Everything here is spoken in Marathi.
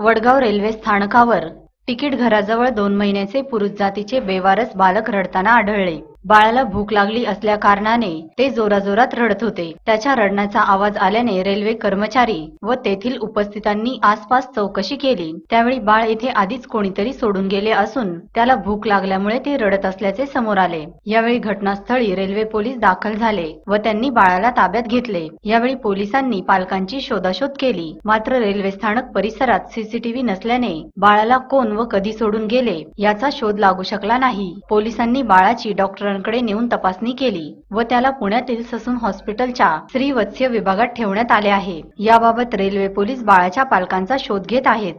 वडगाव रेल्वे स्थानकावर. तिकीट घराजवळ दोन महिन्याचे पुरुष जातीचे बेवारस बालक रडताना आढळले. बाळाला भूक लागली असल्या कारणाने ते जोराजोरात रडत होते. त्याच्या रडण्याचा आवाज आल्याने रेल्वे कर्मचारी व तेथील उपस्थितांनी आसपास चौकशी केली. त्यावेळी बाळ येथे आधीच कोणीतरी सोडून गेले असून त्याला भूक लागल्यामुळे ते रडत असल्याचे समोर आले. यावेळी घटनास्थळी रेल्वे पोलीस दाखल झाले व त्यांनी बाळाला ताब्यात घेतले. यावेळी पोलिसांनी पालकांची शोधाशोध केली. मात्र रेल्वे स्थानक परिसरात सीसीटीव्ही नसल्याने बाळाला कोण व कधी सोडून गेले याचा शोध लागू शकला नाही. पोलिसांनी बाळाची डॉक्टर डॉक्टरांकडे नेऊन तपासणी केली व त्याला पुण्यातील ससून हॉस्पिटलच्या श्री वत्स्य विभागात ठेवण्यात आले आहे. याबाबत रेल्वे पोलीस बाळाच्या पालकांचा शोध घेत आहेत.